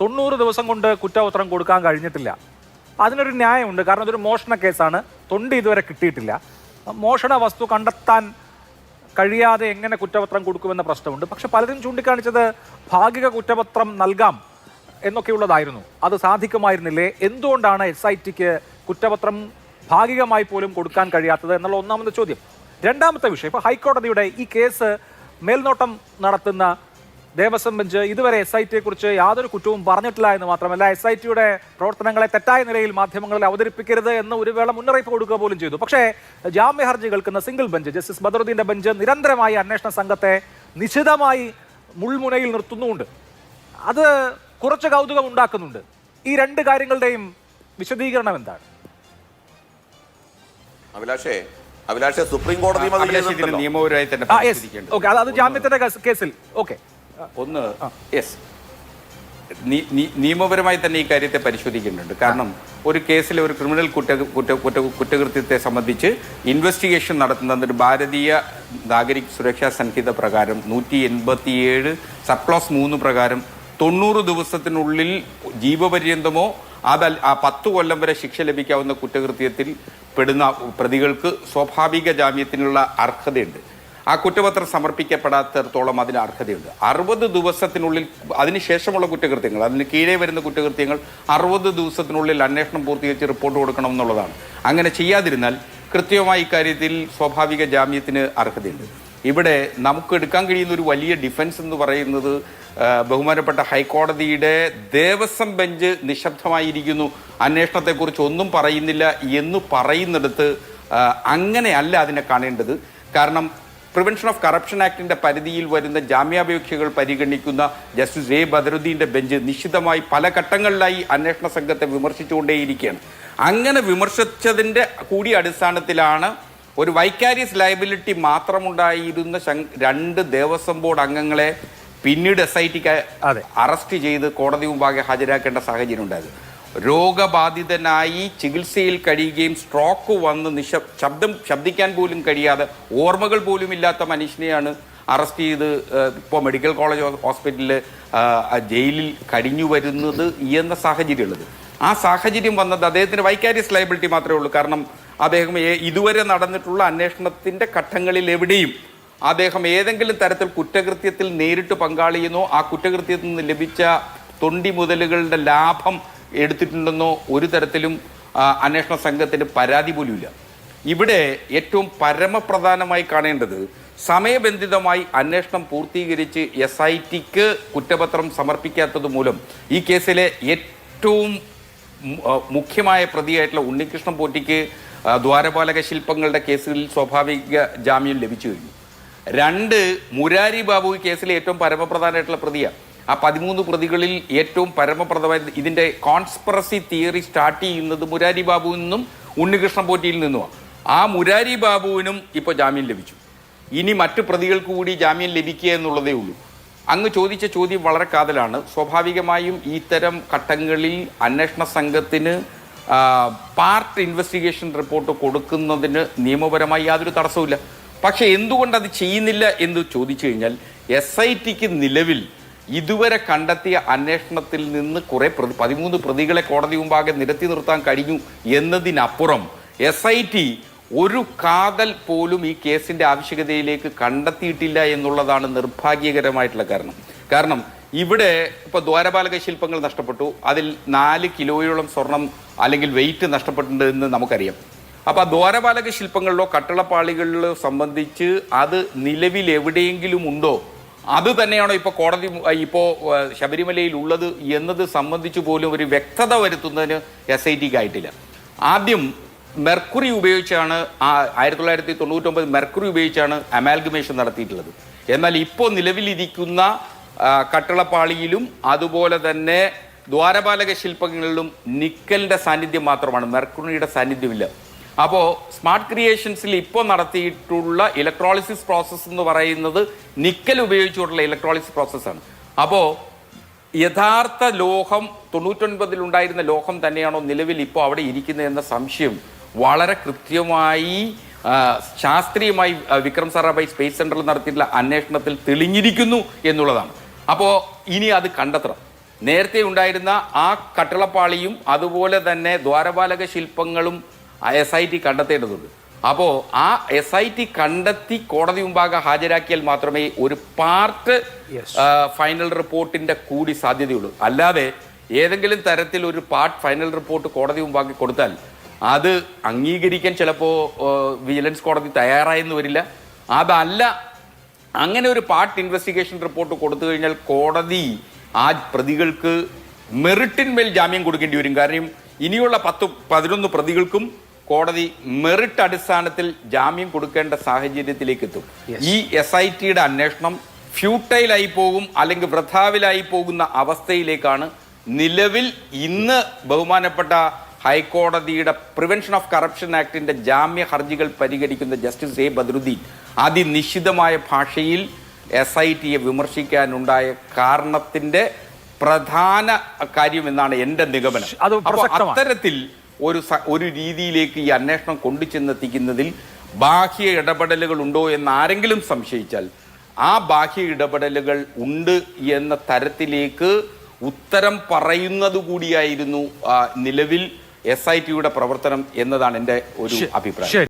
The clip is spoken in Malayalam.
തൊണ്ണൂറ് ദിവസം കൊണ്ട് കുറ്റപത്രം കൊടുക്കാൻ കഴിഞ്ഞിട്ടില്ല. അതിനൊരു ന്യായമുണ്ട്. കാരണം ഇതൊരു മോഷണ കേസാണ്. തൊണ്ടി ഇതുവരെ കിട്ടിയിട്ടില്ല. മോഷണ വസ്തു കണ്ടെത്താൻ കഴിയാതെ എങ്ങനെ കുറ്റപത്രം കൊടുക്കുമെന്ന പ്രശ്നമുണ്ട്. പക്ഷെ പലരും ചൂണ്ടിക്കാണിച്ചത് ഭാഗിക കുറ്റപത്രം നൽകാം എന്നൊക്കെയുള്ളതായിരുന്നു. അത് സാധിക്കുമായിരുന്നില്ലേ? എന്തുകൊണ്ടാണ് എസ് ഐ ടിക്ക് കുറ്റപത്രം ഭാഗികമായി പോലും കൊടുക്കാൻ കഴിയാത്തത് എന്നുള്ള ഒന്നാമത്തെ ചോദ്യം. രണ്ടാമത്തെ വിഷയം. ഇപ്പോൾ ഹൈക്കോടതിയുടെ ഈ കേസ് മേൽനോട്ടം നടത്തുന്ന ദേവസ്വം ബെഞ്ച് ഇതുവരെ എസ് ഐ ടിയെ കുറിച്ച് യാതൊരു കുറ്റവും പറഞ്ഞിട്ടില്ല എന്ന് മാത്രമല്ല എസ് ഐ ടിയുടെ പ്രവർത്തനങ്ങളെ തെറ്റായ നിലയിൽ മാധ്യമങ്ങളിൽ അവതരിപ്പിക്കരുത് എന്ന് ഒരു വേള മുന്നറിയിപ്പ് കൊടുക്കുക പോലും ചെയ്തു. പക്ഷേ ജാമ്യ ഹർജി കേൾക്കുന്ന സിംഗിൾ ബെഞ്ച് ജസ്റ്റിസ് ബദറുദ്ദീന്റെ ബെഞ്ച് നിരന്തരമായി അന്വേഷണ സംഘത്തെ നിശിതമായി മുൾമുനയിൽ നിർത്തുന്നുമുണ്ട്. അത് കുറച്ച് കൗതുകം ഉണ്ടാക്കുന്നുണ്ട്. ഈ രണ്ട് കാര്യങ്ങളുടെയും വിശദീകരണം എന്താണ്? അഭിലാഷേ അഭിലാഷേ സുപ്രീം കോടതി. നിയമപരമായി തന്നെ ഓക്കെ അത് ജാമ്യത്തിന്റെ കേസിൽ. ഓക്കെ ഒന്ന് യെസ് നിയമപരമായി തന്നെ ഈ കാര്യത്തെ പരിശോധിക്കുന്നുണ്ട് കാരണം ഒരു കേസിലെ ഒരു ക്രിമിനൽ കുറ്റ കുറ്റ കുറ്റ കുറ്റകൃത്യത്തെ സംബന്ധിച്ച് ഇൻവെസ്റ്റിഗേഷൻ നടത്തുന്നത് ഭാരതീയ നാഗരിക് സുരക്ഷാ സംഹിത പ്രകാരം നൂറ്റി എൺപത്തിയേഴ് സബ് ക്ലോസ് മൂന്ന് പ്രകാരം തൊണ്ണൂറ് ദിവസത്തിനുള്ളിൽ ജീവപര്യന്തമോ അത് ആ പത്ത് കൊല്ലം വരെ ശിക്ഷ ലഭിക്കാവുന്ന കുറ്റകൃത്യത്തിൽ പെടുന്ന പ്രതികൾക്ക് സ്വാഭാവിക ജാമ്യത്തിനുള്ള അർഹതയുണ്ട്. ആ കുറ്റപത്രം സമർപ്പിക്കപ്പെടാത്തിടത്തോളം അതിന് അർഹതയുണ്ട്. അറുപത് ദിവസത്തിനുള്ളിൽ അതിനുശേഷമുള്ള കുറ്റകൃത്യങ്ങൾ അതിന് കീഴേ വരുന്ന കുറ്റകൃത്യങ്ങൾ അറുപത് ദിവസത്തിനുള്ളിൽ അന്വേഷണം പൂർത്തീകരിച്ച് റിപ്പോർട്ട് കൊടുക്കണം എന്നുള്ളതാണ്. അങ്ങനെ ചെയ്യാതിരുന്നാൽ കൃത്യമായി ഇക്കാര്യത്തിൽ സ്വാഭാവിക ജാമ്യത്തിന് അർഹതയുണ്ട്. ഇവിടെ നമുക്ക് എടുക്കാൻ കഴിയുന്ന ഒരു വലിയ ഡിഫൻസ് എന്ന് പറയുന്നത് ബഹുമാനപ്പെട്ട ഹൈക്കോടതിയുടെ ദേവസ്വം ബെഞ്ച് നിശബ്ദമായിരിക്കുന്നു. അന്വേഷണത്തെക്കുറിച്ച് ഒന്നും പറയുന്നില്ല എന്ന് പറയുന്നിടത്ത് അങ്ങനെയല്ല അതിനെ കാണേണ്ടത്. കാരണം പ്രിവെൻഷൻ ഓഫ് കറപ്ഷൻ ആക്ടിന്റെ പരിധിയിൽ വരുന്ന ജാമ്യാപേക്ഷകൾ പരിഗണിക്കുന്ന ജസ്റ്റിസ് എ ബദറുദ്ദീന്റെ ബെഞ്ച് നിശ്ചിതമായി പല ഘട്ടങ്ങളിലായി അന്വേഷണ സംഘത്തെ വിമർശിച്ചുകൊണ്ടേയിരിക്കുകയാണ്. അങ്ങനെ വിമർശിച്ചതിന്റെ കൂടി അടിസ്ഥാനത്തിലാണ് ഒരു വൈക്കാരിയസ് ലയബിലിറ്റി മാത്രമുണ്ടായിരുന്ന രണ്ട് ദേവസ്വം ബോർഡ് അംഗങ്ങളെ പിന്നീട് എസ് ഐ ടിക്ക് അറസ്റ്റ് ചെയ്ത് കോടതി മുമ്പാകെ ഹാജരാക്കേണ്ട സാഹചര്യം ഉണ്ടായത് രോഗബാധിതനായി ചികിത്സയിൽ കഴിയുകയും സ്ട്രോക്ക് വന്ന് നിശ ശബ്ദം ശബ്ദിക്കാൻ പോലും കഴിയാതെ ഓർമ്മകൾ പോലും ഇല്ലാത്ത മനുഷ്യനെയാണ് അറസ്റ്റ് ചെയ്ത് ഇപ്പോൾ മെഡിക്കൽ കോളേജ് ഹോസ്പിറ്റലിൽ ജയിലിൽ കഴിഞ്ഞു വരുന്നത് എന്ന സാഹചര്യമുള്ളത്. ആ സാഹചര്യം വന്നത് അദ്ദേഹത്തിന് വൈക്കാരിയസ് ലയബിലിറ്റി മാത്രമേ ഉള്ളൂ. കാരണം അദ്ദേഹം ഇതുവരെ നടന്നിട്ടുള്ള അന്വേഷണത്തിന്റെ ഘട്ടങ്ങളിൽ എവിടെയും അദ്ദേഹം ഏതെങ്കിലും തരത്തിൽ കുറ്റകൃത്യത്തിൽ നേരിട്ട് പങ്കാളിയെന്നോ ആ കുറ്റകൃത്യത്തിൽ നിന്ന് ലഭിച്ച തൊണ്ടി മുതലുകളുടെ ലാഭം എടുത്തിട്ടുണ്ടെന്നോ ഒരു തരത്തിലും അന്വേഷണ സംഘത്തിന് പരാതി പോലുമില്ല. ഇവിടെ ഏറ്റവും പരമപ്രധാനമായി കാണേണ്ടത് സമയബന്ധിതമായി അന്വേഷണം പൂർത്തീകരിച്ച് എസ് ഐ ടിക്ക് കുറ്റപത്രം സമർപ്പിക്കാത്തത് മൂലം ഈ കേസിലെ ഏറ്റവും മുഖ്യമായ പ്രതിയായിട്ടുള്ള ഉണ്ണികൃഷ്ണൻ പോറ്റിക്ക് ദ്വാരപാലക ശില്പങ്ങളുടെ കേസിൽ സ്വാഭാവിക ജാമ്യം ലഭിച്ചു കഴിഞ്ഞു. രണ്ട് മുരാരി ബാബു കേസിലെ ഏറ്റവും പരമപ്രധാനമായിട്ടുള്ള പ്രതിയാണ്. ആ പതിമൂന്ന് പ്രതികളിൽ ഏറ്റവും പരമപ്രദമായ ഇതിന്റെ കോൺസ്പറസി തിയറി സ്റ്റാർട്ട് ചെയ്യുന്നത് മുരാരി ബാബുവിൽ നിന്നും ഉണ്ണികൃഷ്ണൻ പോറ്റിയിൽ നിന്നുമാണ് ആ മുരാരി ബാബുവിനും ഇപ്പോൾ ജാമ്യം ലഭിച്ചു. ഇനി മറ്റു പ്രതികൾക്ക് കൂടി ജാമ്യം ലഭിക്കുക എന്നുള്ളതേ ഉള്ളൂ. അങ്ങ് ചോദിച്ച ചോദ്യം വളരെ കാതലാണ്. സ്വാഭാവികമായും ഇത്തരം ഘട്ടങ്ങളിൽ അന്വേഷണ സംഘത്തിന് പാർട്ട് ഇൻവെസ്റ്റിഗേഷൻ റിപ്പോർട്ട് കൊടുക്കുന്നതിന് നിയമപരമായി യാതൊരു തടസ്സവുമില്ല. പക്ഷേ എന്തുകൊണ്ട് അത് ചെയ്യുന്നില്ല എന്ന് ചോദിച്ചു കഴിഞ്ഞാൽ എസ് ഐ ടിക്ക് നിലവിൽ ഇതുവരെ കണ്ടെത്തിയ അന്വേഷണത്തിൽ നിന്ന് കുറെ പ്രതി പതിമൂന്ന് പ്രതികളെ കോടതി മുമ്പാകെ നിരത്തി നിർത്താൻ കഴിഞ്ഞു എന്നതിനപ്പുറം എസ് ഐ ടി ഒരു കാതൽ പോലും ഈ കേസിന്റെ ആവശ്യകതയിലേക്ക് കണ്ടെത്തിയിട്ടില്ല എന്നുള്ളതാണ് നിർഭാഗ്യകരമായിട്ടുള്ള കാരണം. കാരണം ഇവിടെ ഇപ്പൊ ദ്വാരപാലക ശില്പങ്ങൾ നഷ്ടപ്പെട്ടു അതിൽ നാല് കിലോയോളം സ്വർണം അല്ലെങ്കിൽ വെയിറ്റ് നഷ്ടപ്പെട്ടിട്ടുണ്ട് എന്ന് നമുക്കറിയാം. അപ്പോൾ ദ്വാരപാലക ശില്പങ്ങളിലോ കട്ടളപ്പാളികളിലോ സംബന്ധിച്ച് അത് നിലവിൽ എവിടെയെങ്കിലും ഉണ്ടോ? അത് തന്നെയാണോ ഇപ്പോൾ കോടതി ഇപ്പോൾ ശബരിമലയിൽ ഉള്ളത് എന്നത് സംബന്ധിച്ച് പോലും ഒരു വ്യക്തത വരുത്തുന്നതിന് എസ് ഐ ടിക്ക് ആയിട്ടില്ല. ആദ്യം മെർക്കുറി ഉപയോഗിച്ചാണ് ആ ആയിരത്തി തൊള്ളായിരത്തി തൊണ്ണൂറ്റൊമ്പത് മെർക്കുറി ഉപയോഗിച്ചാണ് അമാൽഗമേഷൻ നടത്തിയിട്ടുള്ളത്. എന്നാൽ ഇപ്പോൾ നിലവിലിരിക്കുന്ന കട്ടളപ്പാളിയിലും അതുപോലെ തന്നെ ദ്വാരപാലക ശില്പങ്ങളിലും നിക്കലിന്റെ സാന്നിധ്യം മാത്രമാണ്. മെർക്കുറിയുടെ സാന്നിധ്യമില്ല. അപ്പോൾ സ്മാർട്ട് ക്രിയേഷൻസിൽ ഇപ്പോൾ നടത്തിയിട്ടുള്ള ഇലക്ട്രോളിസിസ് പ്രോസസ്സ് എന്ന് പറയുന്നത് നിക്കൽ ഉപയോഗിച്ചുകൊണ്ടുള്ള ഇലക്ട്രോളിസിസ് പ്രോസസ്സാണ് അപ്പോൾ യഥാർത്ഥ ലോഹം തൊണ്ണൂറ്റൊൻപതിൽ ഉണ്ടായിരുന്ന ലോഹം തന്നെയാണോ നിലവിൽ ഇപ്പോൾ അവിടെ ഇരിക്കുന്നത് എന്ന സംശയം വളരെ കൃത്യമായി ശാസ്ത്രീയമായി വിക്രം സാറാബായി സ്പേസ് സെന്ററിൽ നടത്തിയിട്ടുള്ള അന്വേഷണത്തിൽ തെളിഞ്ഞിരിക്കുന്നു എന്നുള്ളതാണ്. അപ്പോൾ ഇനി അത് കണ്ടെത്തണം. നേരത്തെ ഉണ്ടായിരുന്ന ആ കട്ടിളപ്പാളിയും അതുപോലെ തന്നെ ദ്വാരപാലക ശില്പങ്ങളും എസ് ഐ ടി കണ്ടെത്തേണ്ടതുണ്ട്. അപ്പോൾ ആ എസ് ഐ ടി കണ്ടെത്തി കോടതി മുമ്പാകെ ഹാജരാക്കിയാൽ മാത്രമേ ഒരു പാർട്ട് ഫൈനൽ റിപ്പോർട്ടിന്റെ കൂടി സാധ്യതയുള്ളൂ. അല്ലാതെ ഏതെങ്കിലും തരത്തിൽ ഒരു പാർട്ട് ഫൈനൽ റിപ്പോർട്ട് കോടതി മുമ്പാകെ കൊടുത്താൽ അത് അംഗീകരിക്കാൻ ചിലപ്പോൾ വിജിലൻസ് കോടതി തയ്യാറായെന്ന് വരില്ല. അതല്ല അങ്ങനെ ഒരു പാർട്ട് ഇൻവെസ്റ്റിഗേഷൻ റിപ്പോർട്ട് കൊടുത്തു കഴിഞ്ഞാൽ കോടതി ആ പ്രതികൾക്ക് മെറിറ്റിന്മേൽ ജാമ്യം കൊടുക്കേണ്ടി വരും. കാരണം ഇനിയുള്ള പത്ത് പതിനൊന്ന് പ്രതികൾക്കും കോടതി മെറിറ്റ് അടിസ്ഥാനത്തിൽ ജാമ്യം കൊടുക്കേണ്ട സാഹചര്യത്തിലേക്ക് എത്തും ഈ എസ് ഐ ടിയുടെ അന്വേഷണം ഫ്യൂട്ടൈലായി പോകും അല്ലെങ്കിൽ വൃഥാവിലായി പോകുന്ന അവസ്ഥയിലേക്കാണ് നിലവിൽ ഇന്ന് ബഹുമാനപ്പെട്ട ഹൈക്കോടതിയുടെ പ്രിവെൻഷൻ ഓഫ് കറപ്ഷൻ ആക്ടിന്റെ ജാമ്യ ഹർജികൾ പരിഗണിക്കുന്ന ജസ്റ്റിസ് എ ബദറുദ്ദീൻ അതിനിശ്ചിതമായ ഭാഷയിൽ എസ് ഐ ടിയെ വിമർശിക്കാനുണ്ടായ കാരണത്തിന്റെ പ്രധാന കാര്യം എന്നാണ് എന്റെ നിഗമനം. അത് അത്തരത്തിൽ ഒരു ഒരു രീതിയിലേക്ക് ഈ അന്വേഷണം കൊണ്ടുചെന്നെത്തിക്കുന്നതിൽ ബാഹ്യ ഇടപെടലുകൾ ഉണ്ടോ എന്ന് ആരെങ്കിലും സംശയിച്ചാൽ ആ ബാഹ്യ ഇടപെടലുകൾ ഉണ്ട് എന്ന തരത്തിലേക്ക് ഉത്തരം പറയുന്നത് കൂടിയായിരുന്നു നിലവിൽ എസ് ഐ ടിയുടെ പ്രവർത്തനം എന്നതാണ് എന്റെ ഒരു അഭിപ്രായം.